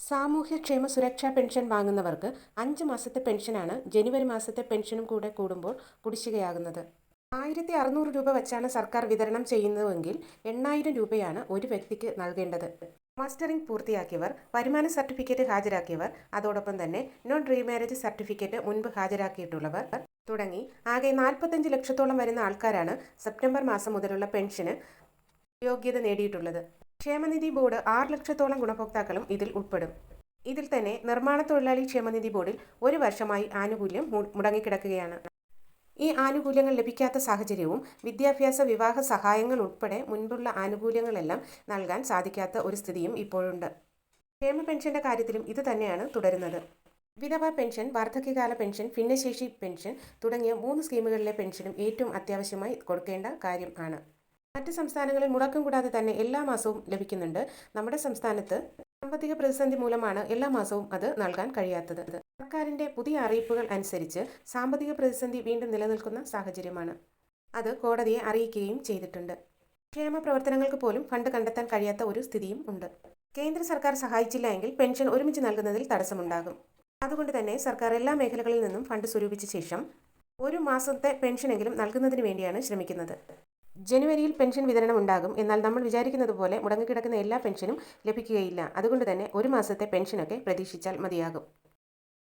സാമൂഹ്യക്ഷേമ സുരക്ഷാ പെൻഷൻ വാങ്ങുന്നവർക്ക് അഞ്ച് മാസത്തെ പെൻഷനാണ് ജനുവരി മാസത്തെ പെൻഷനും കൂടെ കൂടുമ്പോൾ കുടിശ്ശികയാകുന്നത്. ആയിരത്തി അറുന്നൂറ് രൂപ വെച്ചാണ് സർക്കാർ വിതരണം ചെയ്യുന്നതെങ്കിൽ എണ്ണായിരം രൂപയാണ് ഒരു വ്യക്തിക്ക് നൽകേണ്ടത്. മാസ്റ്ററിംഗ് പൂർത്തിയാക്കിയവർ വരുമാന സർട്ടിഫിക്കറ്റ് ഹാജരാക്കിയവർ അതോടൊപ്പം തന്നെ നോൺ റീമാരേജ് സർട്ടിഫിക്കറ്റ് മുൻപ് ഹാജരാക്കിയിട്ടുള്ളവർ തുടങ്ങി ആകെ നാൽപ്പത്തഞ്ച് ലക്ഷത്തോളം വരുന്ന ആൾക്കാരാണ് സെപ്റ്റംബർ മാസം മുതലുള്ള പെൻഷന് യോഗ്യത നേടിയിട്ടുള്ളത്. ക്ഷേമനിധി ബോർഡ് ആറ് ലക്ഷത്തോളം ഗുണഭോക്താക്കളും ഇതിൽ ഉൾപ്പെടും. ഇതിൽ തന്നെ നിർമ്മാണ തൊഴിലാളി ക്ഷേമനിധി ബോർഡിൽ ഒരു വർഷമായി ആനുകൂല്യം മുടങ്ങിക്കിടക്കുകയാണ്. ഈ ആനുകൂല്യങ്ങൾ ലഭിക്കാത്ത സാഹചര്യവും വിദ്യാഭ്യാസ വിവാഹ സഹായങ്ങൾ ഉൾപ്പെടെ മുൻപുള്ള ആനുകൂല്യങ്ങളെല്ലാം നൽകാൻ സാധിക്കാത്ത ഒരു സ്ഥിതിയും ഇപ്പോഴുണ്ട്. ക്ഷേമ പെൻഷന്റെ കാര്യത്തിലും ഇത് തന്നെയാണ് തുടരുന്നത്. വിധവ പെൻഷൻ വാർദ്ധക്യകാല പെൻഷൻ ഭിന്നശേഷി പെൻഷൻ തുടങ്ങിയ മൂന്ന് സ്കീമുകളിലെ പെൻഷനും ഏറ്റവും അത്യാവശ്യമായി കൊടുക്കേണ്ട കാര്യം ആണ്. മറ്റ് സംസ്ഥാനങ്ങളിൽ മുടക്കം കൂടാതെ തന്നെ എല്ലാ മാസവും ലഭിക്കുന്നുണ്ട്. നമ്മുടെ സംസ്ഥാനത്ത് സാമ്പത്തിക പ്രതിസന്ധി മൂലമാണ് എല്ലാ മാസവും അത് നൽകാൻ കഴിയാത്തത്. സർക്കാരിന്റെ പുതിയ അറിയിപ്പുകൾ അനുസരിച്ച് സാമ്പത്തിക പ്രതിസന്ധി വീണ്ടും നിലനിൽക്കുന്ന സാഹചര്യമാണ്. അത് കോടതിയെ അറിയിക്കുകയും ചെയ്തിട്ടുണ്ട്. ക്ഷേമ പ്രവർത്തനങ്ങൾക്ക് പോലും ഫണ്ട് കണ്ടെത്താൻ കഴിയാത്ത ഒരു സ്ഥിതിയും ഉണ്ട്. കേന്ദ്ര സർക്കാർ സഹായിച്ചില്ല എങ്കിൽ പെൻഷൻ ഒരുമിച്ച് നൽകുന്നതിൽ തടസ്സമുണ്ടാകും. അതുകൊണ്ട് തന്നെ സർക്കാർ എല്ലാ മേഖലകളിൽ നിന്നും ഫണ്ട് സ്വരൂപിച്ച ശേഷം ഒരു മാസത്തെ പെൻഷനെങ്കിലും നൽകുന്നതിന് വേണ്ടിയാണ് ശ്രമിക്കുന്നത്. ജനുവരിയിൽ പെൻഷൻ വിതരണം ഉണ്ടാകും. എന്നാൽ നമ്മൾ വിചാരിക്കുന്നത് പോലെ മുടങ്ങിക്കിടക്കുന്ന എല്ലാ പെൻഷനും ലഭിക്കുകയില്ല. അതുകൊണ്ട് തന്നെ ഒരു മാസത്തെ പെൻഷനൊക്കെ പ്രതീക്ഷിച്ചാൽ മതിയാകും.